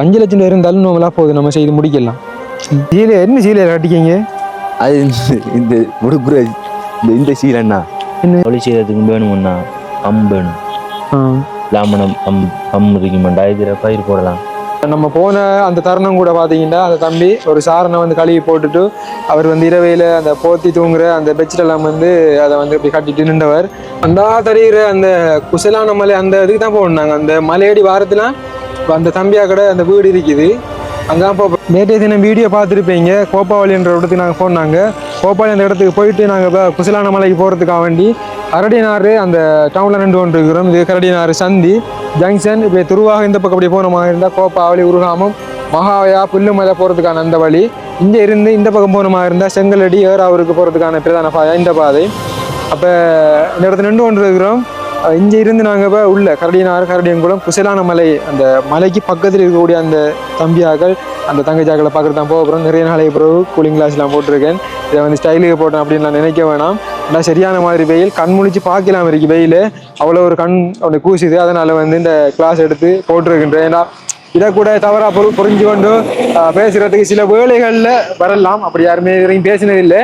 ஒரு அஞ்சு லட்சம் இருந்தாலும் நம்மளா போகுது. நம்ம செய்து முடிக்கலாம். சீலை என்ன சீலை கட்டிக்கிங்க? அது இந்த- இந்த உடுப்புற இந்த இந்த சீலண்ணா தொழில் செய்யறதுக்கு வேணுமுண்ணா கம் வேணும் லாமணம் கம் கம் இருக்குமெண்டா. இதில் பயிர் போடலாம். நம்ம போன அந்த தருணம் கூட பார்த்தீங்கன்னா அந்த தம்பி ஒரு சாரனை வந்து கழுவி போட்டுட்டு அவர் வந்து இரவையில் அந்த போத்தி தூங்குற அந்த பெட்ஷீட் எல்லாம் வந்து அதை வந்து இப்படி கட்டிட்டு நின்றவர். அந்த தெரிகிற அந்த குசலான மலை அந்த இதுக்கு தான் போனாங்க அந்த மலையடி வாரத்தில் இப்போ அந்த தம்பியா கடை அந்த வீடு இருக்குது. அங்கே போ நேற்றைய தினம் வீடியோ பார்த்துருப்பீங்க. கோப்பாவளின்ற இடத்துக்கு நாங்கள் போனாங்க. கோப்பாவளி அந்த இடத்துக்கு போயிட்டு நாங்கள் இப்போ குசிலான மலைக்கு போகிறதுக்காக வேண்டி அரடினாறு அந்த டவுனில் நின்று ஒன்று இருக்கிறோம் இது கரடினாறு சந்தி ஜங்ஷன் இப்போ துருவாக இந்த பக்கம் அப்படி போன மாதிரி இருந்தால் கோப்பாவளி உருகாமம் மகாவயா புல்லுமலை போகிறதுக்கான அந்த வழி. இங்கே இருந்து இந்த பக்கம் போன மாதிரி இருந்தால் செங்கலடி ஏறாவூருக்கு போகிறதுக்கான பிரதான பாதை இந்த பாதை. அப்போ இந்த இடத்துல நின்று கொண்டு இருக்கிறோம் இங்கே இருந்து நாங்கள் இப்போ உள்ள கரடியனார் கரடியங்குளம் குசலான மலை அந்த மலைக்கு பக்கத்தில் இருக்கக்கூடிய அந்த தம்பியாக்கள் அந்த தங்கச்சாக்களை பார்க்குறது தான் போகிறோம் நிறைய நாளைக்கு பிறகு கூலிங் கிளாஸ்லாம் போட்டிருக்கேன். இதை வந்து ஸ்டைலுக்கு போட்டேன் அப்படின்னு நான் நினைக்க வேணாம். ஆனால் சரியான மாதிரி வெயில் கண் முழிச்சு பார்க்கலாம் இருக்கு வெயில். அவ்வளோ ஒரு கண் அப்படி கூசுது. அதனால் வந்து இந்த கிளாஸ் எடுத்து போட்டிருக்கின்றேன். ஏன்னா இதை கூட தவறாக பொரு புரிஞ்சு கொண்டு பேசுகிறதுக்கு சில வேலைகளில் வரலாம். அப்படி யாருமே இது பேசினதில்லை.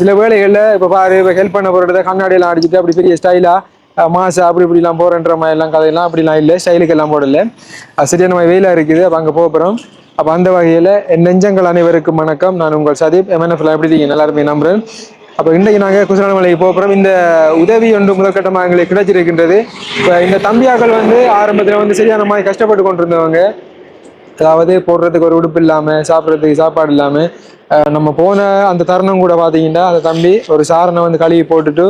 சில வேலைகளில் இப்போ பாரு இப்போ ஹெல்ப் பண்ண போகிறத கண்ணாடியெல்லாம் அடிச்சுட்டு அப்படி பெரிய ஸ்டைலாக மாசு அப்படி இப்படிலாம் போகிறன்ற மாதிரி எல்லாம் கதையெல்லாம் அப்படிலாம் இல்லை ஸ்டைலுக்கு எல்லாம் போடல. அது சரியான மாதிரி வெயிலாக இருக்குது அப்போ அங்கே போகிறோம் அப்போ அந்த வகையில் என் நெஞ்சங்கள் அனைவருக்கும் வணக்கம். நான் உங்கள் சதீப் எம்என்எஃப்ல எப்படி இருக்கீங்க? எல்லாருமே நம்புகிறேன் அப்போ இன்றைக்கு நாங்கள் குசலான மலைக்கு போகிறோம் இந்த உதவி ஒன்று முதற்கட்டமாக எங்களுக்கு கிடைச்சிருக்கின்றது. இப்போ இந்த தம்பியாக்கள் வந்து ஆரம்பத்தில் வந்து சரியான மாதிரி கஷ்டப்பட்டு கொண்டிருந்தவங்க. அதாவது போடுறதுக்கு ஒரு உடுப்பு இல்லாமல் சாப்பிட்றதுக்கு சாப்பாடு இல்லாமல் நம்ம போன அந்த தருணம் கூட பார்த்தீங்கன்னா அந்த தம்பி ஒரு சாரனை வந்து கழுவி போட்டுட்டு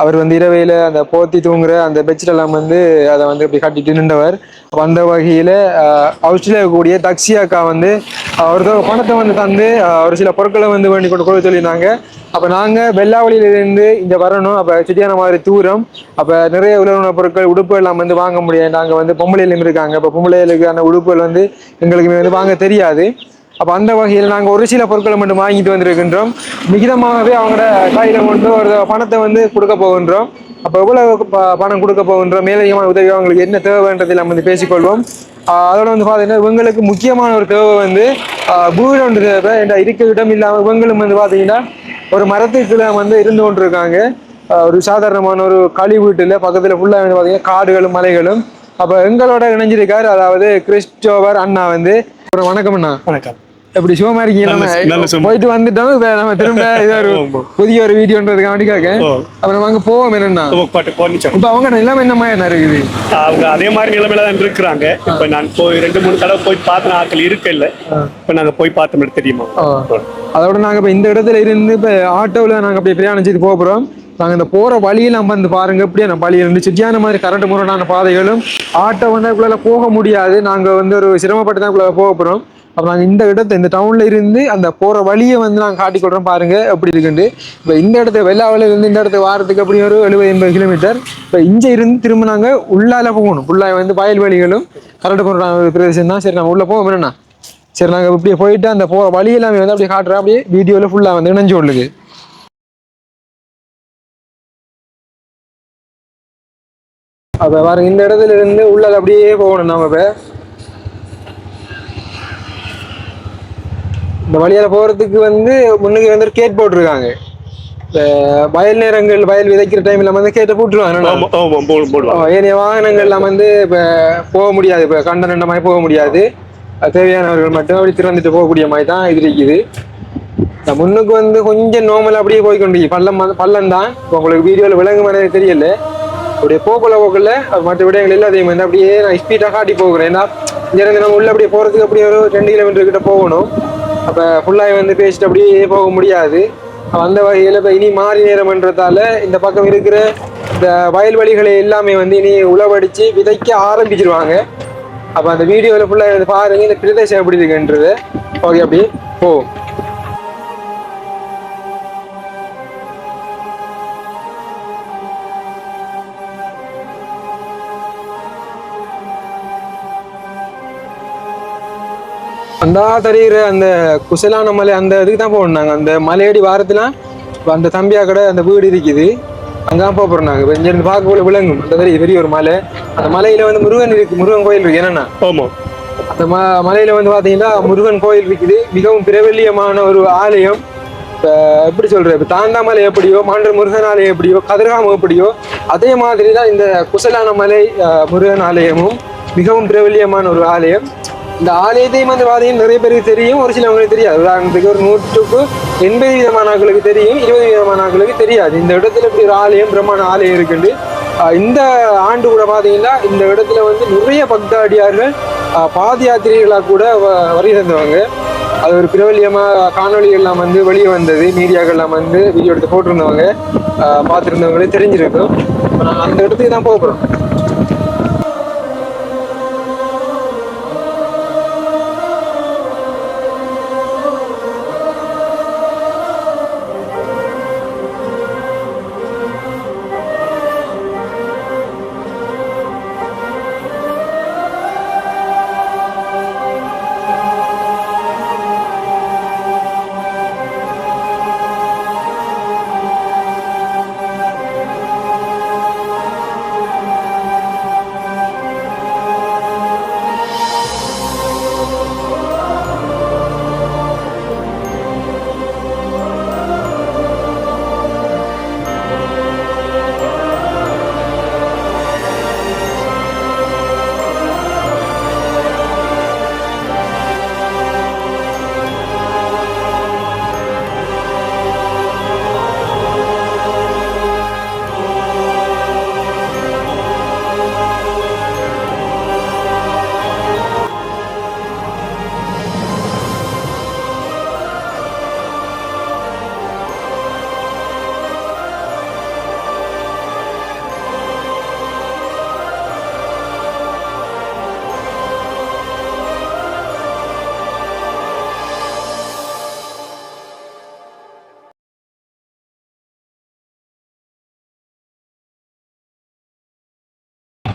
அவர் வந்து இரவையில் அந்த போத்தி தூங்குற அந்த பெட்ஷீட் எல்லாம் வந்து அதை வந்து இப்படி கட்டிட்டு நின்றவர். வந்த அந்த வகையில் அவுஸ்ட்ரேலியா கூடிய தக்ஷி அக்கா வந்து அஹ், பணத்தை வந்து தந்து ஒரு சில பொருட்களை வந்து வேண்டி கொண்டு கொடுக்க சொல்லியிருந்தாங்க. அப்போ நாங்கள் வெள்ளாவளியிலேருந்து இங்கே வரணும். அப்போ சுத்தியான மாதிரி தூரம். அப்போ நிறைய உலக பொருட்கள் உடுப்பு எல்லாம் வந்து வாங்க முடியாது. நாங்கள் வந்து பொம்பளையிலும் இருக்காங்க. இப்போ பொம்பளைகளுக்கான உடுப்புகள் வந்து எங்களுக்கு வந்து வாங்க தெரியாது. அப்போ அந்த வகையில் நாங்கள் ஒரு சில பொருட்களை மட்டும் வாங்கிட்டு வந்திருக்கின்றோம். மிகிதமாகவே அவங்களோட கையில் கொண்டு ஒரு பணத்தை வந்து கொடுக்க போகின்றோம். அப்போ எவ்வளவு ப- பணம் கொடுக்க போகின்றோம்? மேலதிகமான உதவி அவங்களுக்கு என்ன தேவைன்றதை நம்ம வந்து பேசிக்கொள்வோம். அதோட வந்து பார்த்தீங்கன்னா இவங்களுக்கு முக்கியமான ஒரு தேவை வந்து ஆஹ் வீடு ஒன்று தேவை. என்ற இருக்க இடம் இல்லாமல் இவங்களும் வந்து பார்த்தீங்கன்னா ஒரு மரத்துக்குள்ள வந்து இருந்து கொண்டு இருக்காங்க ஒரு சாதாரணமான ஒரு களி வீட்டில் பக்கத்தில் ஃபுல்லாக வந்து பார்த்தீங்கன்னா காடுகளும் மலைகளும். அப்போ எங்களோட இணைஞ்சிருக்கார் அதாவது கிறிஸ்டோவர் அண்ணா வந்து. ஒரு வணக்கம் அண்ணா. வணக்கம். எப்படி சுகமா இருக்கீங்களா. போயிட்டு வந்துட்டோம். இப்ப நம்ம திரும்ப இது ஒரு. புதிய ஒரு வீடியோன்றதுக்காக. அப்ப நம்ம அங்க போவோம் என்னன்னா? இப்ப அவங்க நிலைமை என்ன மாதிரி என்ன இருக்குது? அவங்க அதே மாதிரி நிலைமையில தான் இருக்கிறாங்க. இப்ப நான் போய் ரெண்டு மூணு தடவை போய் பார்த்த ஆட்கள் இருக்க இல்ல. இப்ப நாங்க போய் பார்த்தோம் தெரியுமா? ஆ. அதோட நாங்க இப்ப இந்த இடத்துல இருந்து இப்ப ஆட்டோவில் நாங்க அப்படியே பிரயாணம் செய்து போக போறோம். நாங்க இந்த போற வழியெல்லாம் வந்து பாருங்க. அப்படியே நம்ம வழி இருந்து சுற்றியான மாதிரி கரண்ட் முரணான பாதைகளும் ஆட்டோ வந்து அதுக்குள்ள போக முடியாது. நாங்க வந்து ஒரு சிரமப்பட்டு தான் போக போறோம். அப்புறம் நாங்கள் இந்த இடத்தை இந்த டவுன்ல இருந்து அந்த போற வழியை வந்து நாங்கள் காட்டி கொடுறோம் பாருங்க எப்படி இருக்குண்டு இப்போ இந்த இடத்துல வெள்ளாவிலிருந்து இந்த இடத்துக்கு வாரத்துக்கு அப்படி ஒரு எழுபது எண்பது கிலோமீட்டர் இப்போ இங்கே இருந்து திரும்ப நாங்கள் உள்ளால போகணும். ஃபுல்லாக வந்து வயல்வெளிகளும் கரண்ட் முரணான பிரதேசம் தான். சரி நம்ம உள்ள போவோம் என்னன்னா சரி நாங்கள் இப்படியே போயிட்டு அந்த போகிற வழி எல்லாமே வந்து அப்படியே காட்டுறோம் அப்படியே வீடியோவில் ஃபுல்லாக வந்து இணைஞ்சு கொள்ளுது. அப்போ பாருங்க இந்த இடத்துல இருந்து உள்ள அப்படியே போகணும் நம்ம இப்போ. இந்த வழியால் போகிறதுக்கு வந்து முன்னுக்கு வந்து கேட் போட்டிருக்காங்க. வயல் நேரங்கள் வயல் விதைக்கிற டைமில் வந்து கேட்டை போட்டுருவாங்க. ஏனைய வாகனங்கள்லாம் வந்து இப்போ போக முடியாது. இப்போ கண்ட நண்ட மாதிரி போக முடியாது. அது தேவையானவர்கள் மட்டும் அப்படி திறந்துட்டு போகக்கூடிய மாதிரி தான் இது இருக்குது. முன்னுக்கு வந்து கொஞ்சம் நார்மல் அப்படியே போய் கொண்டு பள்ளம் பள்ளம் தான். இப்போ உங்களுக்கு வீடியோவில் விளங்கு மாதிரி தெரியல. அப்படியே போகல அது மற்ற விடயங்கள் எல்லாத்தையும் வந்து அப்படியே நான் ஸ்பீடாக காட்டி போகிறேன். ஏன்னா இங்கேருந்து நம்ம உள்ள அப்படியே போகிறதுக்கு அப்படியே ஒரு ரெண்டு கிலோமீட்டர் கிட்ட போகணும். அப்போ ஃபுல்லாக வந்து பேசிட்டு அப்படியே போக முடியாது. அந்த வகையில் இப்போ இனி மாறி நேரம்ன்றதால இந்த பக்கம் இருக்கிற இந்த வயல்வெளிகளை எல்லாமே வந்து இனி உழவடித்து விதைக்க ஆரம்பிச்சிருவாங்க. அப்போ அந்த வீடியோவில் ஃபுல்லாக பாருங்க இந்த பிரதேசம் எப்படி இருக்குன்றது. ஓகே அப்படி போ. அந்த தெரிகிற அந்த குசலான மலை அந்த இதுக்கு தான் போனாங்க அந்த மலையடி வாரத்துல இப்ப அந்த தம்பியா கடை அந்த வீடு இருக்குது. அங்கதான் போக போறோம் நாங்க. இப்ப இங்க இருந்து பார்க்க போல விளங்கும் அந்த பெரிய பெரிய ஒரு மலை. அந்த மலையில வந்து முருகன் இருக்கு. முருகன் கோயில் இருக்கு. என்னன்னா? ஆமா. அந்த ம மலையில வந்து பாத்தீங்கன்னா முருகன் கோயில் இருக்குது. மிகவும் பிரபல்யமான ஒரு ஆலயம். இப்போ எப்படி சொல்றது? இப்போ தாந்தாமலை எப்படியோ மாண்ட முருகன் ஆலயம் எப்படியோ கதிர்காமம் எப்படியோ அதே மாதிரி தான் இந்த குசலான மலை முருகன் ஆலயமும் மிகவும் பிரபல்யமான ஒரு ஆலயம். இந்த ஆலயத்தையும் வந்து பார்த்தீங்கன்னா நிறைய பேருக்கு தெரியும். ஒரு சிலவங்களுக்கு தெரியாது. உதாரணத்துக்கு ஒரு நூற்றுக்கு எண்பது விதமான ஆட்களுக்கு தெரியும். இருபது விதமான ஆக்களுக்கு தெரியாது. இந்த இடத்துல இப்படி ஒரு ஆலயம் பிரம்மாண்ட ஆலயம் இருக்குண்டு. இந்த ஆண்டு கூட பார்த்தீங்கன்னா இந்த இடத்துல வந்து நிறைய பக்தாடியார்கள் பாத யாத்திரிகளாக கூட வ- வருகை தந்தவங்க. அது ஒரு பிரபல்யமாக காணொளிகள்லாம் வந்து வெளியே வந்தது. மீடியாக்கள்லாம் வந்து வீடியோ எடுத்து போட்டிருந்தவங்க பார்த்துருந்தவங்களே தெரிஞ்சிருக்கும். இப்போ அந்த இடத்துக்கு தான் போகிறோம்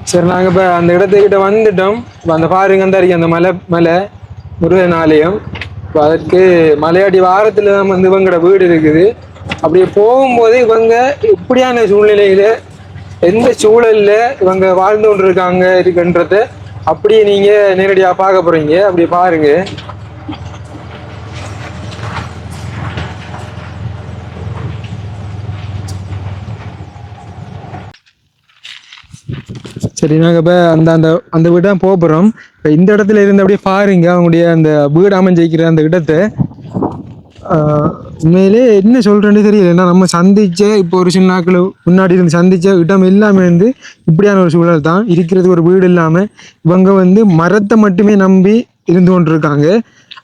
சரி நாங்கள் இப்போ அந்த இடத்துக்கிட்ட வந்துட்டோம். இப்போ அந்த பாருங்க அந்த இருக்கு அந்த மலை மலை முருகன் ஆலயம் இப்போ அதற்கு மலையாடி வாரத்தில் தான் வந்து இவங்களோட வீடு இருக்குது. அப்படியே போகும்போது இவங்க இப்படியான சூழ்நிலையில எந்த சூழல்ல இவங்க வாழ்ந்து கொண்டு இருக்காங்க இருக்குன்றத அப்படியே நீங்க நேரடியா பார்க்க போறீங்க. அப்படியே பாருங்க. சரி நாங்கள் இப்போ அந்த அந்த அந்த வீடு தான் போகிறோம் இப்போ இந்த இடத்துல இருந்து அப்படியே பாருங்க அவங்களுடைய அந்த வீடு அமைஞ்சிக்கிற அந்த இடத்தை உண்மையிலே என்ன சொல்கிறேன்னு தெரியல. ஏன்னா நம்ம சந்திச்ச இப்போ ஒரு சில நாட்கள் முன்னாடி இருந்து சந்திச்ச இடம் எல்லாமே வந்து இப்படியான ஒரு சூழல் தான். இருக்கிறது ஒரு வீடு இல்லாமல் இவங்க வந்து மரத்தை மட்டுமே நம்பி இருந்து கொண்டிருக்காங்க.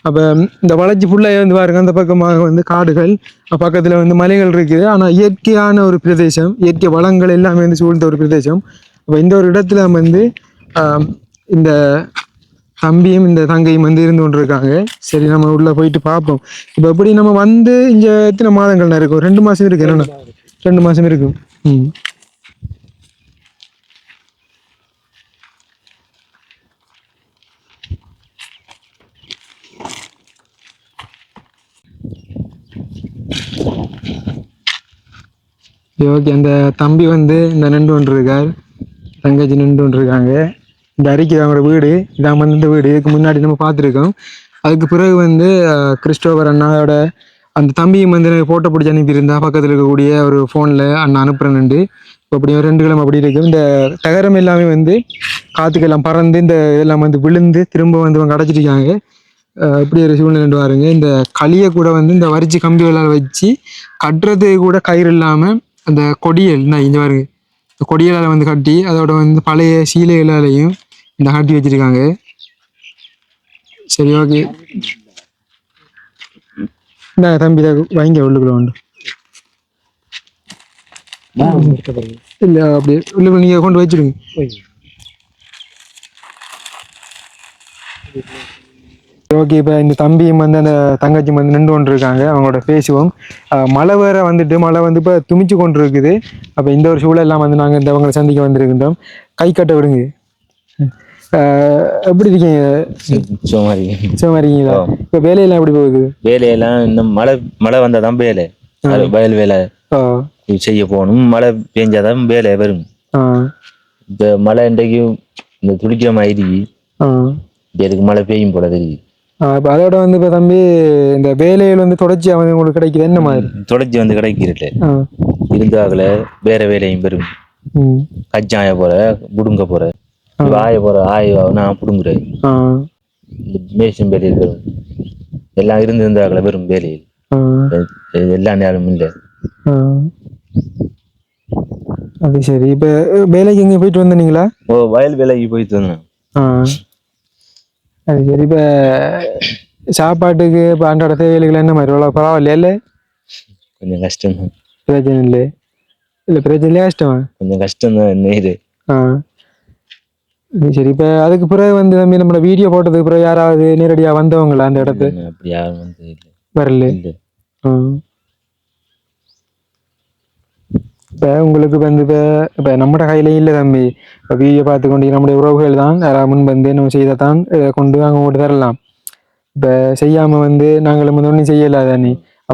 அப்போ இந்த வளர்ச்சி ஃபுல்லாக வந்து பாருங்க. அந்த பக்கமாக வந்து காடுகள் பக்கத்தில் வந்து மலைகள் இருக்குது. ஆனால் இயற்கையான ஒரு பிரதேசம் இயற்கை வளங்கள் எல்லாமே வந்து சூழ்ந்த ஒரு பிரதேசம். அப்போ இந்த ஒரு இடத்துல வந்து இந்த தம்பியும் இந்த தங்கையும் வந்து இருந்து கொண்டிருக்காங்க. சரி நம்ம உள்ள போயிட்டு பார்ப்போம். இப்போ எப்படி நம்ம வந்து இங்கே எத்தனை மாதங்கள் இருக்கும் ரெண்டு மாசம் இருக்கு என்னென்ன? ரெண்டு மாசம் இருக்கும் ம். ஓகே. அந்த தம்பி வந்து இந்த நின்று கொண்டிருக்கார் தங்கச்சி நின்று இருக்காங்க இந்த அறிக்கை அவங்களோட வீடு. இதான் வந்து இந்த வீடு. இதுக்கு முன்னாடி நம்ம பார்த்துருக்கோம். அதுக்கு பிறகு வந்து கிறிஸ்டோபர் அண்ணாவோட அந்த தம்பியும் வந்து எனக்கு ஃபோட்டோ பிடிச்சி அனுப்பியிருந்தா பக்கத்தில் இருக்கக்கூடிய ஒரு ஃபோனில் அண்ணன் அனுப்புறேன்னுண்டு இப்போ அப்படி ரெண்டு கிழமை அப்படி இருக்கு. இந்த தகரம் எல்லாமே வந்து காற்றுக்கெல்லாம் பறந்து இந்த இதெல்லாம் வந்து விழுந்து திரும்ப வந்து அவங்க அடைச்சிருக்காங்க. இப்படி ஒரு சூழ்நிலை பாருங்க. இந்த களியை கூட வந்து இந்த வரிச்சு கம்பிகளால் வச்சு கட்டுறது கூட கயிறு இல்லாமல் அந்த கொடியல் இந்த இங்கே பாருங்க கொடியலால் வந்து கட்டி அதோட வந்து பழைய சீலைகளாலையும் இந்த கட்டி வச்சிருக்காங்க. சரி ஓகே. இந்த தம்பி இதை வாங்கி உள்ளுக்குள்ள உண்டு இல்லை அப்படியே உள்ளுக்குள்ள நீங்கள் கொண்டு வச்சிருங்க. ஓகே இப்போ இந்த தம்பியும் வந்து அந்த தங்கச்சியும் வந்து நின்று கொண்டு இருக்காங்க அவங்களோட பேசுவோம். மழை வேற வந்துட்டு மழை வந்து இப்போ துமிச்சு கொண்டு இருக்குது அப்போ இந்த ஒரு சூழல்லாம் வந்து நாங்கள் இந்த அவங்களை சந்திக்க வந்திருக்கின்றோம். கை கட்ட விடுங்க. எப்படி இருக்கீங்க? சோமாரி சும்மா இருக்கீங்களா? இப்போ வேலையெல்லாம் எப்படி போகுது? வேலையெல்லாம் இந்த மழை மழை வந்தாதான் வேலை. அது வயல் வேலை. செய்ய போகணும். மழை பெஞ்சாதான் வேலை வரும். இந்த மழை இன்றைக்கு இந்த துடிக்கிற மாதிரி ஆ. இதுக்கு மழை பெய்யும் போல தெரியுது. இப்போ அதோட வந்து இப்போ தம்பி இந்த வேலைகள் வந்து தொடர்ச்சியாக வந்து உங்களுக்கு கிடைக்குது? என்ன மாதிரி? தொடர்ச்சி வந்து கிடைக்கிறல ஆ. இருந்தாகல வேற வேலையும் பெரும் கச்சாய போற புடுங்க போற. ஆய போற ஆய நான் புடுங்குறேன். இந்த மேஷன் வேலையில் பெரும் எல்லாம் இருந்து இருந்தாகல வெறும் வேலையில். எல்லா நேரமும் இல்லை. அது சரி. இப்போ வேலைக்கு எங்கே போயிட்டு வந்தீங்களா? ஓ வயல் வேலைக்கு போயிட்டு வந்தேன். அது சரி இப்போ சாப்பாட்டுக்கு இப்போ அன்றாட தேவைகள் என்ன மாதிரி இவ்வளோ பரவாயில்லையா இல்லை கொஞ்சம் கஷ்டம் பிரச்சனை இல்லை இல்லை பிரச்சனை இல்லையா கஷ்டமா கொஞ்சம் கஷ்டம் தான் என்ன இது ஆ அது சரி இப்போ அதுக்கு பிறகு வந்து தம்பி நம்மளோட வீடியோ போட்டதுக்கு பிறகு யாராவது நேரடியாக வந்தவங்களா அந்த இடத்து அப்படி யாரும் வந்து வரல ஆ இப்போ உங்களுக்கு வந்து இப்போ இப்போ நம்மட கையில இல்லை தம்பி. இப்போ வீடியோ பார்த்து கொண்டு நம்முடைய உறவுகள் தான் யாராவது முன் வந்து நம்ம செய்ததான் இதை கொண்டு அங்கே கொண்டு தரலாம். இப்போ செய்யாமல் வந்து நாங்களும் வந்து ஒன்றும் செய்யலை தானே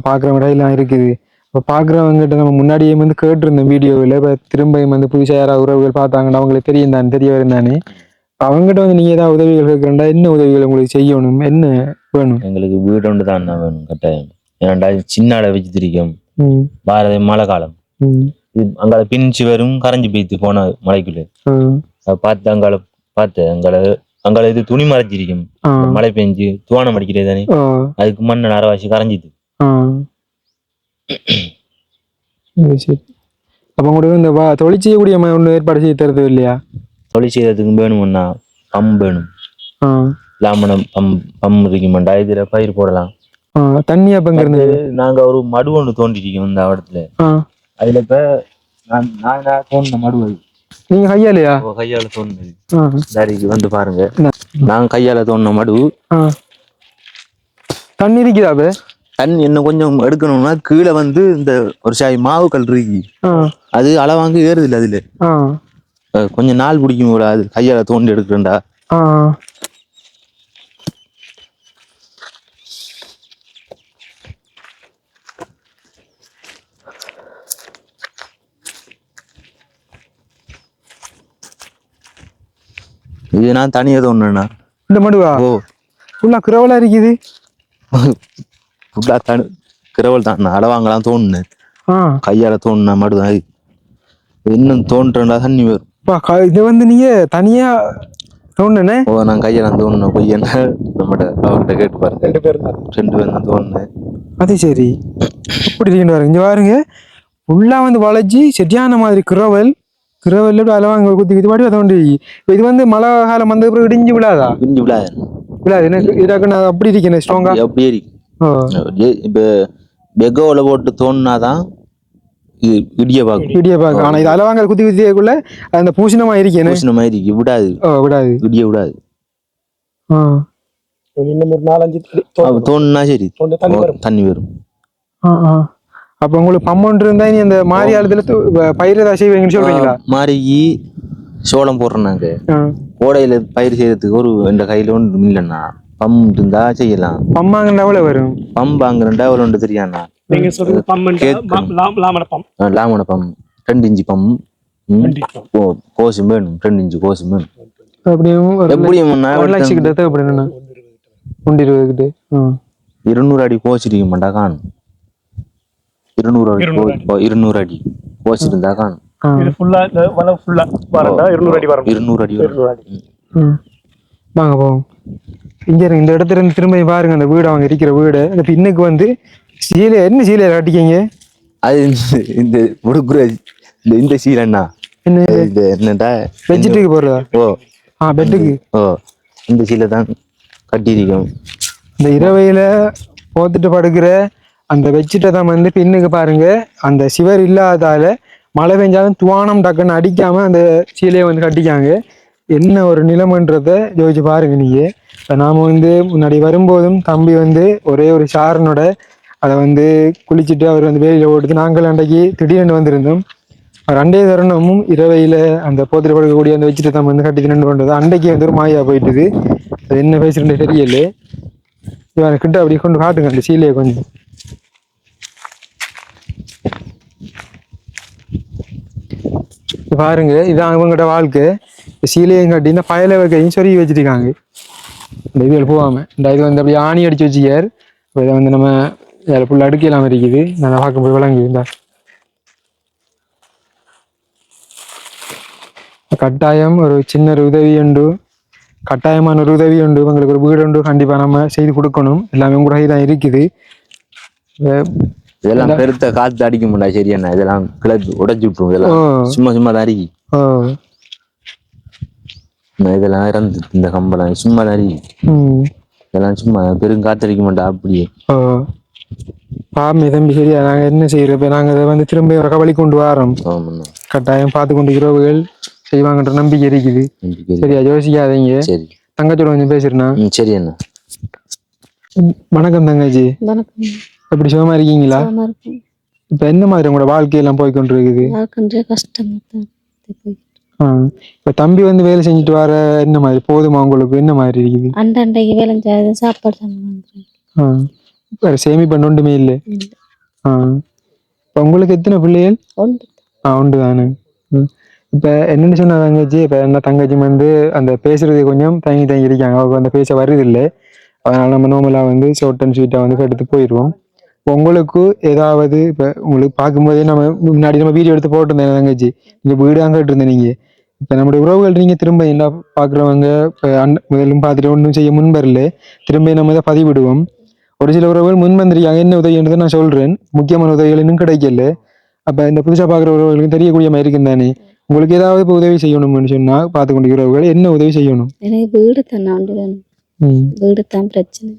பார்க்குறவங்க கையிலாம் இருக்குது. இப்போ பார்க்குறவங்ககிட்ட நம்ம முன்னாடியே வந்து கேட்டிருந்தோம் வீடியோவில். இப்போ திரும்பியும் வந்து புதுசாக யாராவது உறவுகள் பார்த்தாங்கன்னா அவங்களுக்கு தெரியும் தானே தெரிய வரும் தானே அவங்ககிட்ட வந்து நீங்கள் ஏதாவது உதவிகள் கேட்குறா என்ன உதவிகள் உங்களுக்கு செய்யணும் என்ன வேணும்? எங்களுக்கு வீடு ஒன்று தான் நான் வேணும் கட்டாயம். ஏன்னாண்டா சின்ன அளவு வச்சு திரிக்கும் ம். வாரது மழை காலம். அங்கால பின்ச்சு வரும் கரைஞ்சு போய்த்து போன மலைக்குள்ள. பார்த்து அங்கால பார்த்து அங்கால அங்கால இது துணி மறைச்சிருக்கும் ஆ. மழை பெஞ்சு துவானம் அடிக்கிறது தானே. அதுக்கு மண்ணை அரைவாசி கரைஞ்சிது. அப்போ உங்களுக்கு இந்த தொழில் செய்யக்கூடிய ஒண்ணு ஏற்பாடு செய்து தருது இல்லையா? தொழில் செய்யறதுக்கு வேணும்னா பம் வேணும். லாமணம் பம் பம் இருக்குமாண்டா இதுல பயிர் போடலாம். தண்ணி அப்பங்க இருந்து? நாங்க ஒரு மடு ஒன்று தோண்டிருக்கோம் இந்த இடத்துல அதுல இப்ப நான் நான் நான் தோண்டின மடு அது நீங்க கையாலையா? ஓ, கையால தோண்டினது ஆ. தாரிக்கு வந்து பாருங்க. நான் கையால தோண்டின மடு ஆ. தண்ணி இருக்குதா தண்ணி இன்னும் கொஞ்சம் எடுக்கணும்னா கீழே வந்து இந்த ஒரு சாய் மாவு கல் இருக்கு அது அளவாங்க ஏறுது இல்லை அதுல. கொஞ்சம் நாள் பிடிக்கும் போல அது கையால தோண்டி எடுக்கிறேன்டா. இது நான் தனியாக தோணுண்ணா இந்த மடுவா? ஓ. ஃபுல்லா கிரவலா இருக்குது. ஃபுல்லாக தனி கிரவல் தான். அளவாங்கலாம் தோணுனேன். கையால தோணுனா மட்டும் அது இன்னும் தோன்றா தண்ணி வரும். இது வந்து நீங்க தனியா தோணுனே ஓ நான் கையால தோணுன போய் என்ன நம்மகிட்ட அவர்கிட்ட கேட்டு பாருங்க. ரெண்டு பேரும் தான். ரெண்டு பேரும் தான் தோணுனேன். அது சரி. இப்படி இருக்குன்னு பாருங்க. இங்க பாருங்க. ஃபுல்லா வந்து வளைஞ்சி சரியான மாதிரி கிரவல். கிரவல் அளவாங்க குத்தி குத்தி பாடி தோண்டி இப்ப இது வந்து மழை காலம் வந்த பிறகு இடிஞ்சு விழாதா பிரிஞ்சு விழாது விழாது எனக்கு இதாக்க நான் அப்படி இருக்கேன் ஸ்ட்ராங்கா அப்படியே இருக்கு இப்ப பெகோல போட்டு தோணுனாதான் இது இடிய பார்க்கும் இடிய பாக்க ஆனா இது அளவாங்க குத்தி குத்தியக்குள்ள அந்த பூசணமா இருக்கேன்னு பூசின மாதிரி இருக்கு. விடாது விடாது இடிய விடாது ஆ இன்னும் ஒரு நாலஞ்சு தோணுனா சரி தண்ணி வரும் தண்ணி வரும் ஆ ஆ அப்ப உங்களுக்கு பம்மன் இருந்தா நீ அந்த மாறி ஆளுதுல பயிர் ஏதாவது செய்வீங்கன்னு சொல்றீங்களா? மாறிக்கு சோளம் போடுறோம் நாங்க. கோடையில பயிர் செய்யறதுக்கு ஒரு இந்த கையில ஒன்று இல்லைண்ணா. பம் இருந்தா செய்யலாம். வரும்? பம் வாங்குறேன்டா எவ்வளோ ஒன்று தெரியாண்ணா. நீங்க சொல்றது பம்மன் லாமட பம் லாமண பம் ரெண்டு இஞ்சி பம் கோசும் வேணும். ரெண்டு இஞ்சி கோசும் வேணும். எப்படியும் ஒரு லட்சம் கிட்ட தேவைப்படுதுண்ணா ஒன்று இருபது கிட்ட. ஆ. இருநூறு அடி கோஸ் இருக்க மாட்டா காணும். இருநூறு அடி. இருநூறு கோ- ஓ, இருநூறு அடி. கோஸ் இருந்தா காணும் இது ஃபுல்லா இந்த வளம் ஃபுல்லா வரண்டா? இருநூறு அடி வரும் இருநூறு அடி வரும். இருநூறு அடி. ம். வாங்க போவோம். இங்க இருங்க இந்த இடத்துல இருந்து திரும்ப பாருங்க அந்த வீடு அவங்க இருக்கிற வீடு. அந்த பின்னுக்கு வந்து சீலை என்ன சீலை கட்டிக்கீங்க? அது இந்த- முடுக்குற இந்த இந்த சீலண்ணா என்ன இந்த என்னடா? பெட்ஷீட்டுக்கு போடுறதா? ஓ. ஆ பெட்டுக்கு. ஓ இந்த சீலை தான் கட்டியிருக்கோம். இந்த இரவையில போத்துட்டு படுக்கிற அந்த பெட்ஷீட்டை தான் வந்து பின்னுக்கு பாருங்க. அந்த சிவர் இல்லாதால மழை பெஞ்சாலும் துவானம் டக்குன்னு அடிக்காம அந்த சீலையை வந்து கட்டிக்காங்க. என்ன ஒரு நிலமன்றத யோசிச்சு பாருங்க நீங்க. இப்போ நாம வந்து முன்னாடி வரும்போதும் தம்பி வந்து ஒரே ஒரு சாரனோட அதை வந்து குளிச்சுட்டு அவர் வந்து வேலையில் ஓடுது. நாங்கள் அன்றைக்கு திடீர்னு வந்திருந்தோம். அவர் தருணமும் இரவையில் அந்த போத்திரி படுக்கக்கூடிய அந்த வச்சுட்டு தான் வந்து கட்டி நின்று கொண்டது. அன்றைக்கு வந்து ஒரு மாயா போயிட்டுது. அது என்ன பேசுறேன்னு தெரியல. இவன் கிட்ட அப்படி கொண்டு காட்டுங்க அந்த சீலையை கொஞ்சம். பாருங்க இதான் இவங்ககிட்ட வாழ்க்கை. இந்த சீலையும் கட்டி இந்த பயல வைக்கையும் சொருகி வச்சிருக்காங்க. இந்த இது போகாம. இந்த இது வந்து அப்படியே ஆணி அடிச்சு வச்சுக்கார் இப்போ இதை வந்து நம்ம இதில் ஃபுல்லாக அடுக்கலாம் இருக்குது. நல்லா பார்க்கும்போது விளங்கி இருந்தா கட்டாயம் ஒரு சின்ன ஒரு உதவி உண்டு. கட்டாயமான ஒரு உதவி உண்டு. உங்களுக்கு ஒரு வீடு உண்டு. கண்டிப்பாக நம்ம செய்து கொடுக்கணும். எல்லாமே கூட தான் இருக்குது. இதெல்லாம் பெருத்த காத்து அடிக்க முடியாது சரியாண்ணா இதெல்லாம் கிளப்பி உடைச்சு விட்டுரும் இதெல்லாம். சும்மா சும்மா தான் நான் இதெல்லாம் இறந்து இந்த கம்பெல்லாம். சும்மா தான் அடிக்கி. ம். இதெல்லாம் சும்மா பெரும் காத்து அடிக்க மாட்டா அப்படியே. ஓ ஆமே தம்பி சரியா? நாங்கள் என்ன செய்யறோம் இப்போ நாங்கள் இதை வந்து திரும்ப ஒரு கவலை கொண்டு வரோம். கட்டாயம் பார்த்து கொண்டு இரவுகள் செய்வாங்கன்ற நம்பிக்கை இருக்குது. சரியா? யோசிக்காதீங்க. சரி. தங்கச்சோட கொஞ்சம் பேசுறேன்னா ம் சரி அண்ணா. வணக்கம் தங்கச்சி. வணக்கம். எப்படி சுகமா இருக்கீங்களா? சுகமா இருக்கும். இப்ப என்ன மாதிரி உங்களோட வாழ்க்கையெல்லாம் போய் கொண்டு இருக்குது வாழ்க்கை கஷ்டமா தான். இப்ப தம்பி வந்து வேலை செஞ்சுட்டு வர என்ன மாதிரி? போதுமா உங்களுக்கு? என்ன மாதிரி இருக்குது? அண்டண்டைக்கு வேலை செய்யாது சாப்பாடு ஆ. வேற சேமிப்பு ஒன்றுமே இல்லை. இப்ப உங்களுக்கு எத்தனை பிள்ளைகள்? உண்டு ஆ உண்டு தானே. இப்ப என்னன்னு சொன்ன தங்கச்சி இப்ப என்ன தங்கச்சி வந்து அந்த பேசுறது கொஞ்சம் தங்கி தங்கி இருக்காங்க. அவங்க அந்த பேச வருது இல்லை அதனால நம்ம நார்மலா வந்து ஷார்ட் அண்ட் ஸ்வீட்டா வந்து எடுத்து போயிடுவோம். உங்களுக்கு ஏதாவது இப்ப உங்களுக்கு பார்க்கும்போதே நம்ம முன்னாடி நம்ம வீடியோ எடுத்து போட்டிருந்தேன் தங்கச்சி? நீங்க வீடு அங்க இருந்தேன் நீங்க. இப்ப நம்முடைய உறவுகள் நீங்க திரும்ப என்ன அண்ண- முதலும் பார்த்துட்டு ஒன்றும் செய்ய முன்வரல திரும்ப நம்ம இதை பதிவிடுவோம். ஒரு சில உறவுகள் முன் வந்திருக்காங்க. என்ன உதவின்றதை நான் சொல்றேன். முக்கியமான உதவிகள் இன்னும் கிடைக்கல. அப்ப இந்த புதுசா பாக்குற உறவுகளுக்கு தெரியக்கூடிய மாதிரி இருக்கும் தானே. உங்களுக்கு ஏதாவது இப்ப உதவி செய்யணும்னு சொன்னா பார்த்து கொண்டு உறவுகள் என்ன உதவி செய்யணும்? எனக்கு வீடு தான். வீடு தான் பிரச்சனை.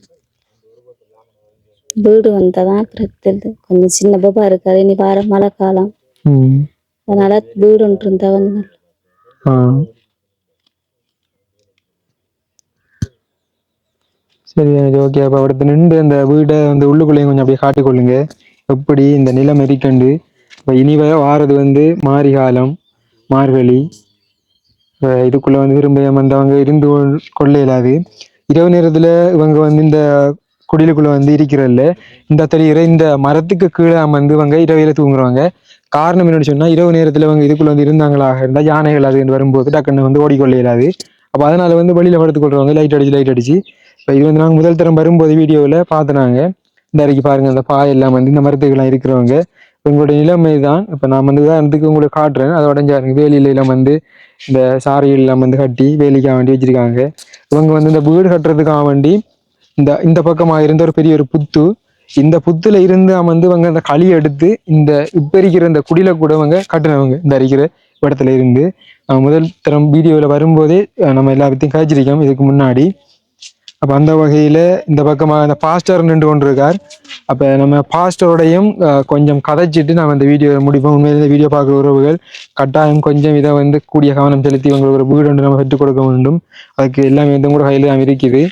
வீடு வந்தாதான் பிரச்சனை கொஞ்சம் சின்ன பாப்பா இருக்காது இனி வார மழை காலம். அதனால வீடு ஒன்று இருந்தா கொஞ்சம் நல்லா. ஆ. சரி எனக்கு ஓகே அப்போ அடுத்து நின்று அந்த வீடை வந்து உள்ளுக்குள்ளேயும் கொஞ்சம் அப்படியே காட்டிக்கொள்ளுங்க எப்படி இந்த நிலம் எரிக்கண்டு இப்போ இனி வர வாரது வந்து மாரி காலம் மார்கழி. இதுக்குள்ள வந்து திரும்ப வந்தவங்க இருந்து கொள்- கொள்ள இயலாது இரவு நேரத்துல இவங்க வந்து இந்த குடிலுக்குள்ள வந்து இருக்கிறல்ல இந்த தெரிகிற இந்த மரத்துக்கு கீழே அமர்ந்து இவங்க இரவையில தூங்குறவங்க காரணம் என்னன்னு சொன்னா இரவு நேரத்துல இவங்க இதுக்குள்ள வந்து இருந்தாங்களாக இருந்தா யானைகள் அது வரும்போது டக்குன்னு வந்து ஓடிக்கொள்ள இயலாது. அப்ப அதனால வந்து வெளியில படுத்துக் கொள்றவங்க லைட் அடிச்சு லைட் அடிச்சு. இப்ப இது வந்து நாங்கள் முதல் தரம் வரும்போது வீடியோவில் பார்த்துனாங்க இந்த அறைக்கு பாருங்க அந்த பாய் எல்லாம் வந்து இந்த மரத்துக்கெல்லாம் இருக்கிறவங்க. உங்களுடைய நிலைமை தான். இப்போ நான் வந்து உதாரணத்துக்கு உங்களுக்கு காட்டுறேன். அதை உடஞ்சாருங்க வேலியில எல்லாம் வந்து இந்த சாரிகள் எல்லாம் வந்து கட்டி வேலிக்காக வேண்டி வச்சிருக்காங்க. இவங்க வந்து இந்த வீடு கட்டுறதுக்காக வேண்டி இந்த இந்த பக்கமாக இருந்த ஒரு பெரிய ஒரு புத்து இந்த புத்துல இருந்து வந்து அவங்க அந்த களியை எடுத்து இந்த இப்ப இருக்கிற இந்த குடில கூட அவங்க கட்டினவங்க இந்த அரிக்கிற இடத்துல இருந்து. முதல் தரம் வீடியோவில் வரும்போதே நம்ம எல்லா பற்றியும் காய்ச்சிருக்கோம் இதுக்கு முன்னாடி. அப்போ அந்த வகையில் இந்த பக்கமாக அந்த பாஸ்டர் நின்று கொண்டிருக்கார். அப்போ நம்ம பாஸ்டரோடையும் கொஞ்சம் கதைச்சிட்டு நம்ம இந்த வீடியோ முடிப்போம். உண்மையில இந்த வீடியோ பார்க்குற உறவுகள் கட்டாயம் கொஞ்சம் இதை வந்து கூடிய கவனம் செலுத்தி உங்களுக்கு ஒரு வீடு ஒன்று நம்ம பெற்றுக் கொடுக்க வேண்டும். அதுக்கு எல்லாமே வந்து கூட கையில் தான் இருக்குது.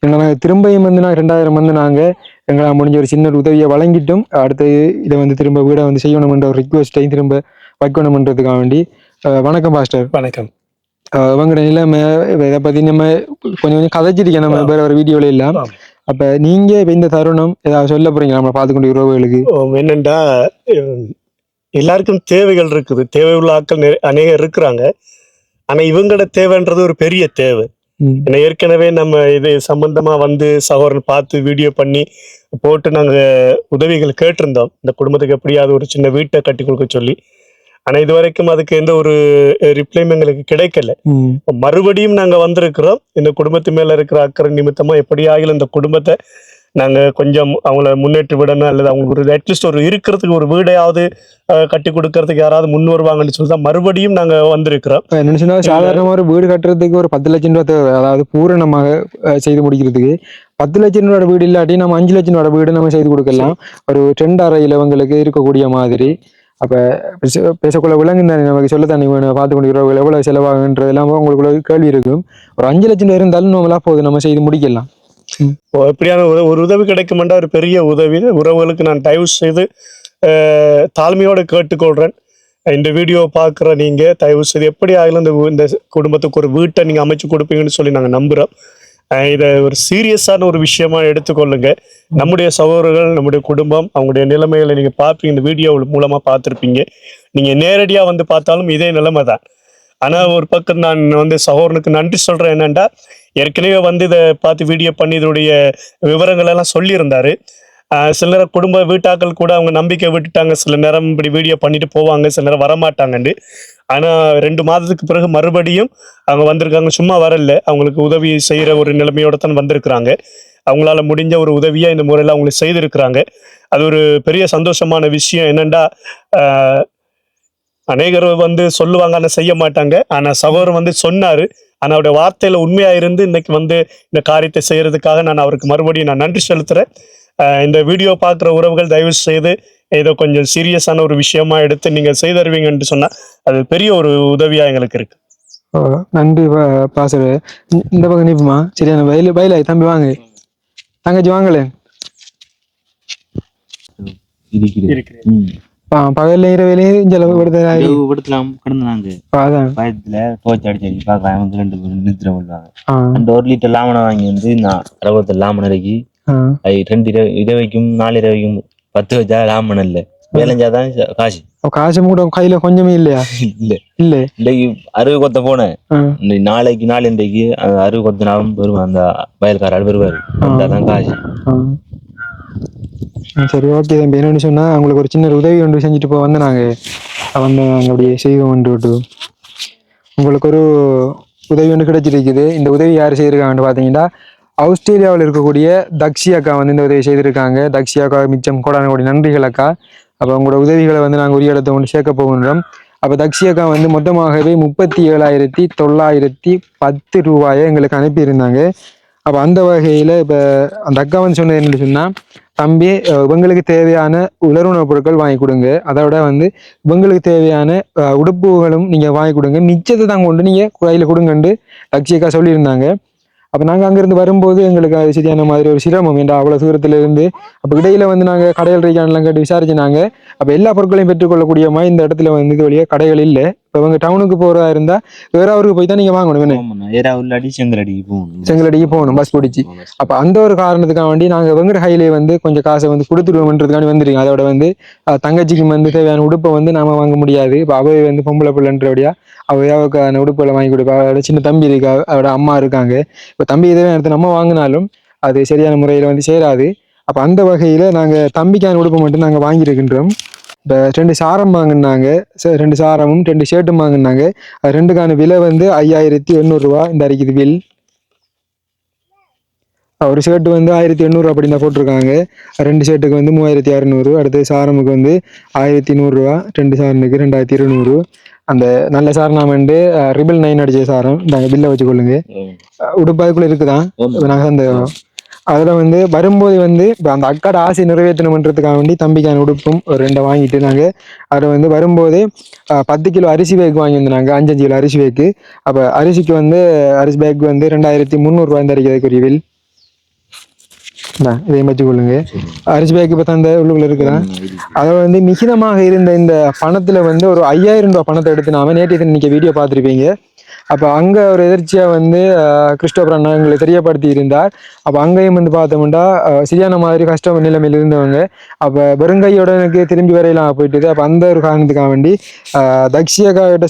நாங்கள் திரும்பியும் வந்து நான் ரெண்டாயிரம் வந்து நாங்கள் எங்களால் முடிஞ்ச ஒரு சின்ன ஒரு உதவியை வழங்கிட்டும். அடுத்து இதை வந்து திரும்ப வீடை வந்து செய்யணும்ன்ற ஒரு ரிக்வஸ்ட்டையும் திரும்ப வைக்கணுமன்றதுக்காக வேண்டி வணக்கம் பாஸ்டர் வணக்கம். உங்களோட நிலைமை இதை பற்றி நம்ம கொஞ்சம் கொஞ்சம் கதைச்சிருக்கேன். நம்ம வேற ஒரு வீடியோல எல்லாம். ஆம். அப்ப நீங்க இப்ப இந்த தருணம் ஏதாவது சொல்ல போறீங்க நம்ம பார்த்துக்கொண்டு உறவுகளுக்கு. உம், எல்லாருக்கும் தேவைகள் இருக்குது. தேவை உள்ள ஆட்கள் நிறைய- அநேகர் இருக்கிறாங்க. ஆனா இவங்களோட தேவைன்றது ஒரு பெரிய தேவை. ஏன்னா ஏற்கனவே நம்ம இது சம்பந்தமா வந்து சகோதரன் பார்த்து வீடியோ பண்ணி போட்டு நாங்க உதவிகள் கேட்டிருந்தோம். இந்த குடும்பத்துக்கு எப்படியாவது ஒரு சின்ன வீட்டை கட்டி கொடுக்க சொல்லி. ஆனா இது வரைக்கும் அதுக்கு எந்த ஒரு ரிப்ளையும் எங்களுக்கு கிடைக்கல. மறுபடியும் நாங்க வந்திருக்கிறோம். இந்த குடும்பத்து மேல இருக்கிற அக்கறை நிமித்தமா எப்படியாகிலும் இந்த குடும்பத்தை நாங்க கொஞ்சம் அவங்கள முன்னேற்றி விடணும் அல்லது அவங்களுக்கு ஒரு அட்லீஸ்ட் ஒரு இருக்கிறதுக்கு ஒரு வீடையாவது கட்டி கொடுக்கறதுக்கு யாராவது முன் வருவாங்கன்னு சொல்லி தான் மறுபடியும் நாங்க வந்திருக்கிறோம். இப்ப என்னன்னு சொன்னா சாதாரணமா ஒரு வீடு கட்டுறதுக்கு ஒரு பத்து லட்சம் ரூபாய் தேவை. அதாவது பூரணமாக செய்து முடிக்கிறதுக்கு. பத்து லட்சம் ரூபாய் வீடு இல்லாட்டி நம்ம அஞ்சு லட்சம் ரூபாய் வீடு நம்ம செய்து கொடுக்கலாம். ஒரு ரெண்டு அறையில் அவங்களுக்கு இருக்கக்கூடிய மாதிரி. அப்ப பேச- பேசக்குள்ள விலங்கு தானே நமக்கு சொல்ல தானே வேணும். பார்த்து கொண்டு உறவுகள் எவ்வளவு செலவாகுன்றது எல்லாம் உங்களுக்குள்ள கேள்வி இருக்கும். ஒரு அஞ்சு லட்சம் ரூபாய் இருந்தாலும் நம்மளா போதும் நம்ம செய்து முடிக்கலாம். எப்படியான ஒரு உதவி கிடைக்குமெண்டா ஒரு பெரிய உதவி. உறவுகளுக்கு நான் தயவு செய்து தாழ்மையோடு கேட்டுக்கொள்கிறேன் இந்த வீடியோ பார்க்குற நீங்கள் தயவு செய்து எப்படி ஆகலாம் இந்த இந்த குடும்பத்துக்கு ஒரு வீட்டை நீங்கள் அமைச்சு கொடுப்பீங்கன்னு சொல்லி நாங்கள் நம்புகிறோம் இதை ஒரு சீரியஸான ஒரு விஷயமா எடுத்துக்கொள்ளுங்க. நம்முடைய சகோதரர்கள் நம்முடைய குடும்பம் அவங்களுடைய நிலைமைகளை நீங்கள் பார்ப்பீங்க. இந்த வீடியோ மூலமாக பார்த்துருப்பீங்க. நீங்கள் நேரடியாக வந்து பார்த்தாலும் இதே நிலைமை தான். ஆனா ஒரு பக்கம் நான் வந்து சகோதரனுக்கு நன்றி சொல்றேன் என்னென்னா ஏற்கனவே வந்து இதை பார்த்து வீடியோ பண்ணி இதனுடைய விவரங்கள் எல்லாம் சொல்லியிருந்தாரு. சில நேரம் குடும்ப வீட்டாக்கள் கூட அவங்க நம்பிக்கை விட்டுட்டாங்க. சில நேரம் இப்படி வீடியோ பண்ணிட்டு போவாங்க சில நேரம் வரமாட்டாங்கன்னு ஆனால் ரெண்டு மாதத்துக்கு பிறகு மறுபடியும் அவங்க வந்திருக்காங்க. சும்மா வரல. அவங்களுக்கு உதவி செய்கிற ஒரு நிலைமையோட தான் வந்திருக்கிறாங்க. அவங்களால முடிஞ்ச ஒரு உதவியாக இந்த முறையில் அவங்களுக்கு செய்திருக்கிறாங்க. அது ஒரு பெரிய சந்தோஷமான விஷயம். என்னண்டா அநேகர் வந்து சொல்லுவாங்க ஆனா செய்ய மாட்டாங்க. ஆனா சகோதரர் வந்து சொன்னாரு. ஆனா அவருடைய வார்த்தையில உண்மையா இருந்து இன்னைக்கு வந்து இந்த காரியத்தை செய்யறதுக்காக நான் அவருக்கு மறுபடியும் நான் நன்றி செலுத்துறேன். ஆஹ் இந்த வீடியோ பார்க்குற உறவுகள் தயவு செய்து ஏதோ கொஞ்சம் சீரியஸான ஒரு விஷயமா எடுத்து நீங்க செய்தருவீங்கன்னு சொன்னா அது பெரிய ஒரு உதவியா எங்களுக்கு இருக்கு. நன்றி பாசரு இந்த- பக்கம் நிப்புமா? சரியான வயலு வயல தம்பி வாங்க. தங்கச்சி வாங்கல. இருக்கிறேன். ம். பகல்ல இரவிலையும் இஞ்சல விடுதலை இரவு படத்துலாம் கிடந்து நாங்க அதான் பயத்துல டோர்ச் அடிச்சு பார்க்கலாம் வந்து ரெண்டு பேரும் நித்திர ஆ, அந்த ஒரு லிட்டர் லாமனை வாங்கி வந்து நான் அறுபத்தி லாமன் இறக்கி ரெண்டு இர- இரவைக்கும் நாலு இரவைக்கும் பத்து வச்சா லாமன் இல்ல வேலைஞ்சாதான் காசு காசு கூட கையில கொஞ்சமே இல்லையா இல்ல இல்ல இன்றைக்கு அருவு கொத்த போனேன் இன்னைக்கு நாளைக்கு நாள் இன்றைக்கு அந்த அருவு கொத்த நாளும் வருவான் அந்த வயல்கார வருவாரு வந்தாதான் காசு. சரி ஓகே தம்பி. என்னன்னு சொன்னா அவங்களுக்கு ஒரு சின்ன உதவி ஒன்று செஞ்சுட்டு போக வந்து நாங்க வந்து நாங்க அப்படியே செய்வோம் விட்டு. உங்களுக்கு ஒரு உதவி ஒன்று கிடைச்சிருக்குது. இந்த உதவி யார் செய்திருக்காங்கன்னு பார்த்தீங்கன்னா ஆஸ்திரேலியாவில் இருக்கக்கூடிய தக்ஷி அக்கா வந்து இந்த உதவி செய்திருக்காங்க. தக்ஷி அக்கா மிச்சம் கோடான கோடி நன்றிகள் அக்கா. அப்போ உங்களோட உதவிகளை வந்து நாங்கள் உரிய இடத்த ஒன்று சேர்க்க போகின்றோம். அப்போ தக்ஷி அக்கா வந்து மொத்தமாகவே முப்பத்தி ஏழாயிரத்தி தொள்ளாயிரத்தி பத்து ரூபாயை எங்களுக்கு அனுப்பியிருந்தாங்க. அப்போ அந்த வகையில் இப்போ அந்த அக்கா வந்து சொன்னது என்னன்னு சொன்னால் தம்பி இவங்களுக்கு தேவையான உலருணவுப் பொருட்கள் வாங்கி கொடுங்க. அதோட வந்து இவங்களுக்கு தேவையான உடுப்புகளும் நீங்கள் வாங்கி கொடுங்க. மிச்சத்தை தான் கொண்டு நீங்கள் கையில் கொடுங்கன்ட்டு லட்சியக்கா சொல்லியிருந்தாங்க. அப்போ நாங்கள் அங்கேருந்து வரும்போது எங்களுக்கு அது சரியான மாதிரி ஒரு சிரமம். என்ற அவ்வளோ தூரத்தில் இருந்து அப்போ இடையில வந்து நாங்கள் கடைகள் ரீஜான்லாம் கேட்டு நாங்கள் அப்போ எல்லா பொருட்களையும் பெற்றுக்கொள்ளக்கூடிய மாதிரி இந்த இடத்துல வந்து இது வழியாக கடைகள் இல்லை. இவங்க டவுனுக்கு போகிறதா இருந்தால் வேற ஊருக்கு போய் தான் நீங்கள் வாங்கணும் உள்ளாடி செங்கலடிக்கு போகணும். செங்கலடிக்கு போகணும் பஸ் பிடிச்சி. அப்போ அந்த ஒரு காரணத்துக்காக வேண்டி நாங்கள் வெங்கட ஹைலே வந்து கொஞ்சம் காசை வந்து கொடுத்துருவோம்ன்றதுக்காண்டி வந்துருக்கோம். அதோட வந்து தங்கச்சிக்கு வந்து தேவையான உடுப்பை வந்து நாம வாங்க முடியாது. இப்போ அவை வந்து பொம்பளை பிள்ளைன்றபடியா அவையாவுக்கான உடுப்புகளை வாங்கி கொடுப்பா. அவளோட சின்ன தம்பி இருக்கா அவரோட அம்மா இருக்காங்க. இப்போ தம்பி இதே நம்ம வாங்கினாலும் அது சரியான முறையில் வந்து சேராது. அப்போ அந்த வகையில் நாங்கள் தம்பிக்கான உடுப்பை மட்டும் நாங்கள் வாங்கியிருக்கின்றோம். இப்போ ரெண்டு சாரம் வாங்கினாங்க. ரெண்டு சாரமும் ரெண்டு ஷர்ட்டும் வாங்கினாங்க. அது ரெண்டுக்கான விலை வந்து ஐயாயிரத்தி எண்ணூறுரூவா இந்த அரைக்குது பில் ஒரு ஷர்ட் வந்து ஆயிரத்தி எண்ணூறு அப்படின்னு தான் போட்டிருக்காங்க. ரெண்டு ஷர்ட்டுக்கு வந்து மூவாயிரத்தி அறநூறு. அடுத்து சாரமுக்கு வந்து ஆயிரத்தி நூறுரூவா ரெண்டு சாரனுக்கு ரெண்டாயிரத்தி இருநூறு. அந்த நல்ல சாரணம் வந்து ரிபிள் நைன் அடிச்ச சாரம். இந்த பில்லை வச்சுக்கொள்ளுங்க. அஹ் உடுப்பு அதுக்குள்ள இருக்குதான் இப்ப நாங்க அந்த அதுல வந்து வரும்போது வந்து இப்ப அந்த அக்காட ஆசை நிறைவேற்றணுன்றதுக்காக வேண்டி தம்பிக்கான உடுப்பும் ஒரு ரெண்டை வாங்கிட்டு நாங்க அதில் வந்து வரும்போது பத்து கிலோ அரிசி பேக் வாங்கி வந்தாங்க அஞ்சஞ்சு கிலோ அரிசி பேக்கு அப்ப அரிசிக்கு வந்து அரிசி பேக் வந்து ரெண்டாயிரத்தி முந்நூறுரூவா வில் இந்தா, இதையும் வச்சுக்கொள்ளுங்க அரிசி பேக் இப்போ தந்த உள்ளுக்குள்ள இருக்குதான் அதை வந்து மிகிதமாக இருந்த இந்த பணத்துல வந்து ஒரு ஐயாயிரம் ரூபாய் பணத்தை எடுத்து நாம நேற்று இன்னைக்கு வீடியோ பார்த்துருப்பீங்க. அப்போ அங்கே ஒரு எதிர்ச்சியாக வந்து கிறிஸ்டோபர் அண்ணா எங்களை தெரியப்படுத்தி இருந்தார் அப்போ அங்கேயும் வந்து பார்த்தோம்னா சரியான மாதிரி கஷ்டம் நிலைமையில் இருந்தவங்க. அப்போ வெறுங்கையோட எனக்கு திரும்பி வரையலாம் போயிட்டு அப்போ அந்த ஒரு காரணத்துக்காக வேண்டி அஹ்,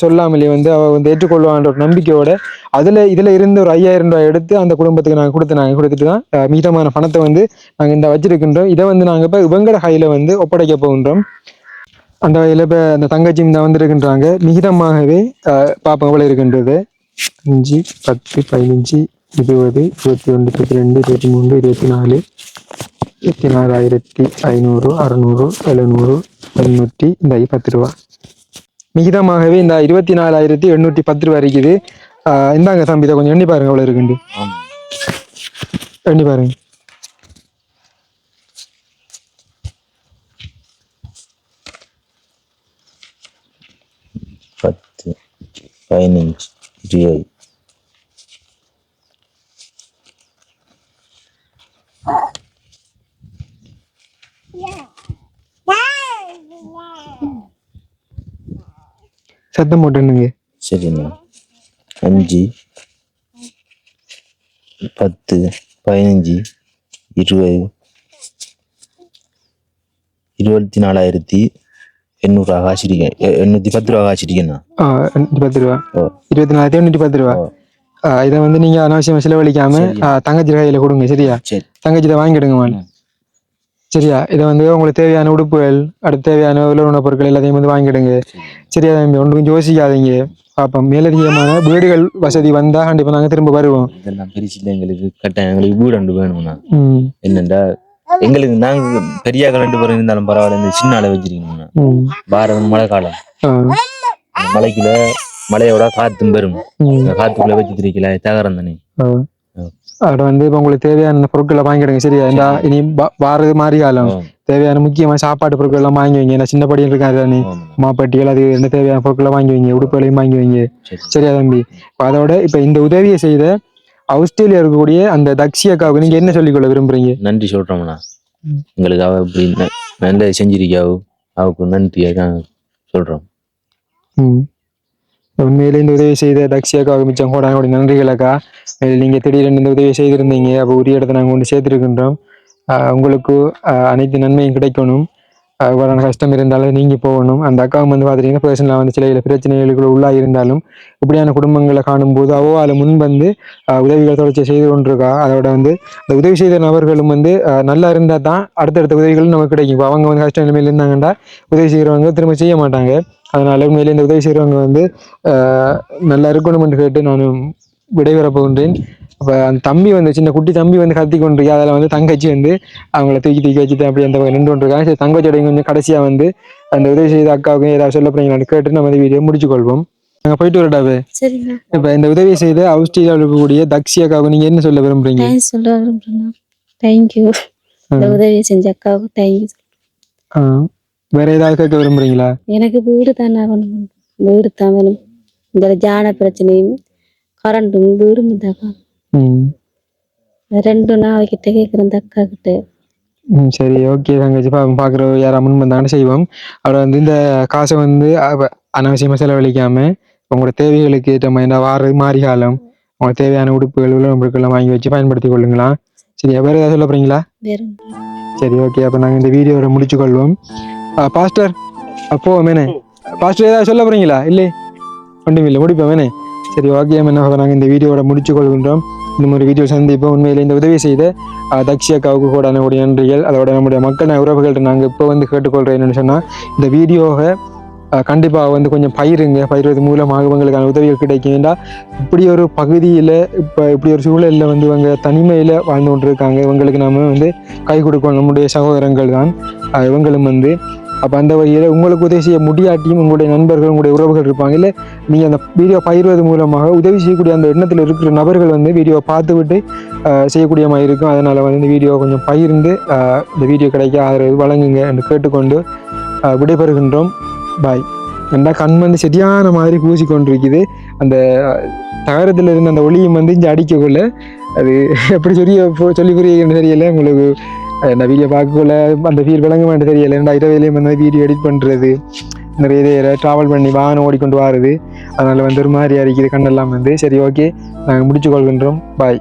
சொல்லாமலே வந்து அவள் வந்து ஏற்றுக்கொள்வான்ற ஒரு நம்பிக்கையோட அதில் இதில் இருந்து ஒரு ஐயாயிரம் ரூபாய் எடுத்து அந்த குடும்பத்துக்கு நாங்கள் கொடுத்து நாங்கள் கொடுத்துட்டு தான் மீதமான பணத்தை வந்து நாங்கள் இந்த வச்சிருக்கின்றோம். இதை வந்து நாங்கள் இப்போ இவங்கட கையில் வந்து ஒப்படைக்க போகின்றோம். அந்த வகையில் இப்போ அந்த தங்கச்சியும் தான் வந்திருக்கின்றாங்க. மிகிதமாகவே அஹ், பாப்போம் எவ்வளோ இருக்கின்றது? அஞ்சு பத்து பதினஞ்சு இருபது இருபத்தி ஒன்று இருபத்தி ரெண்டு இருபத்தி மூணு இருபத்தி நாலு இருபத்தி நாலாயிரத்தி ஐநூறு அறநூறு எழுநூறு எண்ணூற்றி இந்த பத்து ரூபா. மிகிதமாகவே இந்த இருபத்தி நாலாயிரத்தி எண்ணூற்றி பத்து ரூபா இருக்குது இந்தாங்க தம்பி இதை கொஞ்சம் எண்ணி பாருங்க எவ்வளோ இருக்குண்டு எண்ணி பாருங்க பத்து பதினஞ்சு இருபது சத்தம் போட்டுனுங்க. சரிண்ணா. அஞ்சு பத்து பதினஞ்சு இருபது இருபத்தி நாலாயிரத்தி காய்ச்சிருக்கேன் எ- எண்ணூத்தி பத்து ரூபா பத்து ரூபா. இருபத்தி நாலாயிரத்தி நூற்றி பத்து ரூபா இதை வந்து நீங்க அனாவசியமா செலவழிக்காம தங்கச்சி கையில கொடுங்க சரியா சரி தங்கச்சிட்ட வாங்கிடுங்க சரியா இதை வந்து உங்களுக்கு தேவையான உடுப்புகள் அடுத்து தேவையான உலக பொருட்கள் எல்லாத்தையும் வந்து வாங்கிடுங்க சரியா தம்பி ஒன்று கொஞ்சம் யோசிக்காதீங்க பார்ப்போம் மேலதிகமான வீடுகள் வசதி வந்தா கண்டிப்பா நாங்க திரும்ப வருவோம் இதெல்லாம் எங்களுக்கு கட்டாயம் எங்களுக்கு வீடு ஒன்று வேணும்ண்ணா ம் என்னண்டா எங்களுக்கு நாங்க பெரிய ரெண்டு பேரும் இருந்தாலும் பரவாயில்ல. இந்த சின்ன வச்சிருக்கணும்ண்ணா ம். பாரதம் மழை காலம் மலைக்குள்ள மலையோட காத்தும் பெறும் ம். இந்த காத்துக்குள்ள வச்சு திரிக்கல தகரம் தானே. அதை வந்து இப்போ உங்களுக்கு தேவையான பொருட்களை வாங்கிடுங்க சரியா? இந்த இனி வாரது மாதிரி காலம். தேவையான முக்கியமான சாப்பாடு பொருட்கள் எல்லாம் வாங்கி வைங்க. ஏன்னா சின்ன படியில் இருக்காது நீ. மாப்பட்டிகள் அது என்ன தேவையான பொருட்களை வாங்கி வைங்க. உடுப்புகளையும் வாங்கி வைங்க. சரி சரியா தம்பி? அதோட இப்ப இந்த உதவியை செய்த ஆஸ்திரேலியா இருக்கக்கூடிய அந்த தக்ஷியக்காவுக்கு நீங்க என்ன சொல்லிக்கொள்ள விரும்புறீங்க? நன்றி சொல்றோம்ண்ணா எங்களுக்கு அவ இப்படி ந- நல்லது செஞ்சிருக்காவு அவருக்கு நன்றியை தான் சொல்றோம். ம். உண்மையிலே இந்த உதவி செய்த தக்ஷியாக்காவுக்கு மிச்சம் கூட என்னுடைய நன்றிகளக்கா நீங்க திடீரென்று இந்த உதவி செய்திருந்தீங்க. அப்போ உரிய இடத்தை நாங்கள் கொண்டு சேர்த்திருக்கின்றோம். உங்களுக்கு அனைத்து நன்மையும் கிடைக்கணும். ஆஹ் கஷ்டம் இருந்தாலும் நீங்கி போகணும். அந்த அக்காவும் வந்து பார்த்துட்டீங்கன்னா பர்சனலாக வந்து சில பிரச்சனைகளுக்குள்ள உள்ளாக இருந்தாலும் இப்படியான குடும்பங்களை காணும்போது அவ்வாறு முன் வந்து உதவிகள் தொடர்ச்சி செய்து கொண்டிருக்கா? அதோட வந்து அந்த உதவி செய்த நபர்களும் வந்து நல்லா இருந்தால் தான் அடுத்தடுத்த உதவிகளும் நமக்கு கிடைக்கும். இப்போ அவங்க வந்து கஷ்ட நிலைமையில் இருந்தாங்கன்னா உதவி செய்கிறவங்க திரும்ப செய்ய மாட்டாங்க. அதனால உண்மையிலே இந்த உதவி செய்கிறவங்க வந்து நல்லா இருக்கணும் என்று கேட்டு நான் விடைபெறப் போகின்றேன். அப்போ அந்த தம்பி வந்து சின்ன குட்டி தம்பி வந்து கத்தி கொண்டிருக்கு. அதில் வந்து தங்கச்சி வந்து அவங்கள தூக்கி தூக்கி வச்சுட்டு அப்படி அந்த நின்று கொண்டிருக்காங்க சரி தங்கச்சியோட கொஞ்சம் கடைசியாக வந்து அந்த உதவி செய்த அக்காவுக்கும் ஏதாவது சொல்ல போறீங்களான்னு கேட்டு நம்ம இந்த வீடியோ முடிச்சு கொள்வோம் நாங்கள் போயிட்டு வரட்டாவே இப்போ இந்த உதவி செய்த ஆஸ்திரேலியாவில் இருக்கக்கூடிய தக்ஷி அக்காவுக்கு நீங்கள் என்ன சொல்ல விரும்புறீங்க? சொல்ல விரும்புறேண்ணா தேங்க்யூ இந்த உதவியை செஞ்ச அக்காவுக்கு தேங்க்யூ வேற ஏதாவது கேட்க விரும்புறீங்களா? எனக்கு வீடு தானே வேணும். வீடு தான் வேணும். இந்த ஜான பிரச்சனையும் கரண்ட்டும் வீடும் தாக்கா நான் அவகிட்ட கேட்குறேன் இந்த அக்கா கிட்ட ம் சரி ஓகே தங்கச்சி. பார்க்குற யாரா முன் வந்தாங்கன்னு செய்வோம். அப்புறம் வந்து இந்த காசை வந்து அனாவசியமாக செலவழிக்காம உங்களோட தேவைகளுக்கு ஏற்ற மாதிரி இந்த வார மாரி காலம் உங்களுக்கு தேவையான உடுப்புகள் உலகம்பொருட்கள்லாம் வாங்கி வச்சு பயன்படுத்தி கொள்ளுங்களா? சரி வேறு ஏதாவது சொல்ல போறீங்களா? வேறும் சரி ஓகே. அப்போ நாங்கள் இந்த வீடியோவை முடிச்சு கொள்வோம். பாஸ்டர் அப்போ மேனே பாஸ்டர் ஏதாவது சொல்ல போறீங்களா? இல்லை ஒன்றும் இல்லை முடிப்போம் மேனே சரி ஓகே என்ன நாங்கள் இந்த வீடியோவோட முடிச்சு கொள்கின்றோம். இன்னும் ஒரு வீடியோ சந்திப்போம். உண்மையில் இந்த உதவி செய்த அஹ், தக்ஷி அக்காவுக்கு கூட நம்முடைய நன்றிகள். அதோட நம்முடைய மக்கள் உறவுகள்கிட்ட நாங்கள் இப்போ வந்து கேட்டுக்கொள்கிறேன் என்னென்னு சொன்னால் இந்த வீடியோவை கண்டிப்பாக வந்து கொஞ்சம் பயிருங்க பயிர்வது மூலமாக இவங்களுக்கான உதவிகள் கிடைக்கும். ஏன்னா இப்படி ஒரு பகுதியில் இப்போ இப்படி ஒரு சூழலில் வந்து இவங்க தனிமையில் வாழ்ந்து கொண்டு இருக்காங்க இவங்களுக்கு நாம வந்து கை கொடுக்கணும். நம்முடைய சகோதரங்கள் தான் இவங்களும் வந்து அப்போ அந்த வகையில் உங்களுக்கு உதவி செய்ய முடியாட்டியும் உங்களுடைய நண்பர்கள் உங்களுடைய உறவுகள் இருப்பாங்க இல்லை நீங்கள் அந்த வீடியோ பகிர்வது மூலமாக உதவி செய்யக்கூடிய அந்த எண்ணத்தில் இருக்கிற நபர்கள் வந்து வீடியோவை பார்த்துவிட்டு செய்யக்கூடிய மாதிரி இருக்கும். அதனால் வந்து இந்த வீடியோ கொஞ்சம் பகிர்ந்து இந்த வீடியோ கிடைக்க ஆதரவு வழங்குங்க என்று கேட்டுக்கொண்டு விடைபெறுகின்றோம். பாய் ஏன்னா கண் வந்து சரியான மாதிரி பூசிக்கொண்டிருக்குது. அந்த தகரத்தில் இருந்த அந்த ஒளியும் வந்து இங்கே அடிக்கக்குள்ள அது எப்படி சொல்லி சொல்லி புரிய தெரியல. உங்களுக்கு என்ன வீடியோ பார்க்கக்குள்ள அந்த ஃபீல் விளங்க வேண்டிய தெரியல. ஏன்னா இரவிலையும் வந்து வீடியோ எடிட் பண்ணுறது நிறைய இது ட்ராவல் பண்ணி வாகனம் ஓடிக்கொண்டு வாருது. அதனால் வந்து ஒரு மாதிரி அரிக்குது கண்ணெல்லாம் வந்து. சரி ஓகே நாங்கள் முடிச்சு கொள்கின்றோம். பாய்